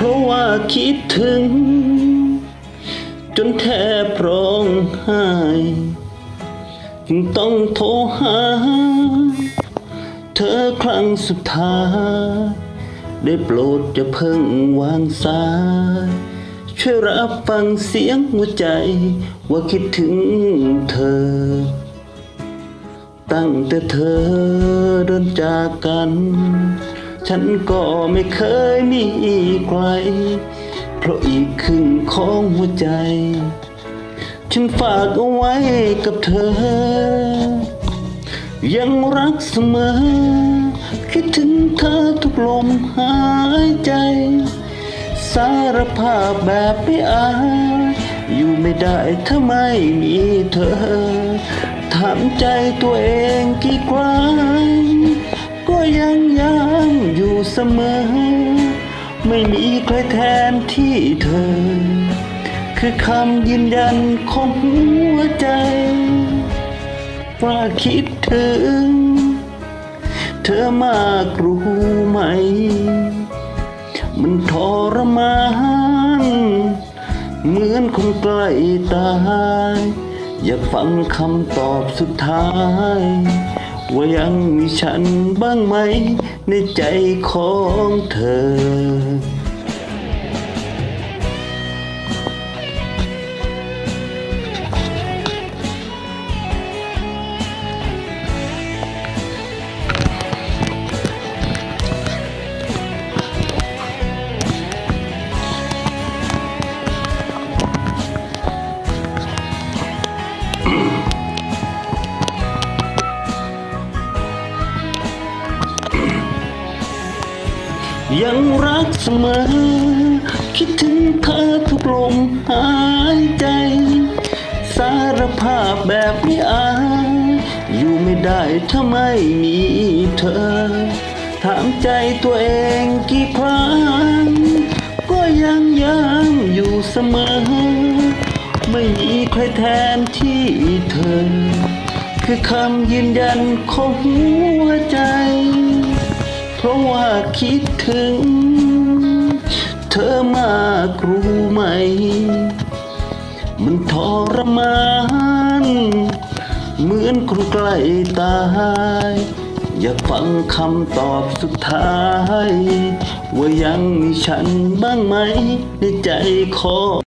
เพราะว่าคิดถึง จนแทบร้องไห้จึงต้องโทรหา เธอครั้งสุดท้าย ได้โปรดจะเพิ่งวางสายช่วยรับฟังเสียงหัวใจ ว่าคิดถึงเธอ ตั้งแต่เธอเดินจากกัน ฉันก็ไม่เคยมีใคร เพราะอีกครึ่งของหัวใจ ฉันฝากเอาไว้กับเธอ ยังรักเสมอ คิดถึงเธอทุกลมหายใจ สารภาพแบบไม่อาย อยู่ไม่ได้ถ้าไม่มีเธอ ถามใจตัวเองกี่ครั้ง เสมอ ไม่มีใครแทนที่เธอ คือคำยืนยันของหัวใจ ว่าคิดถึง เธอมากรู้ไหม มันทรมาน เหมือนคนใกล้ตาย อยากฟังคำตอบสุดท้าย ว่ายังมีฉันบ้างไหม ในใจของเธอ ยังรักเสมอ คิดถึงเธอทุกลมหายใจ สารภาพแบบไม่อาย อยู่ไม่ได้ถ้าไม่มีเธอ ถามใจตัวเองกี่ครั้ง ก็ยังย้ำอยู่เสมอ ไม่มีใครแทนที่เธอ คือคำยืนยันของหัวใจ เพราะว่าคิดถึง เธอมากรู้ไหม มันทรมาน เหมือนคนใกล้ตาย อยากฟังคำตอบสุดท้าย ว่ายังมีฉันบ้างไหม ในใจขอ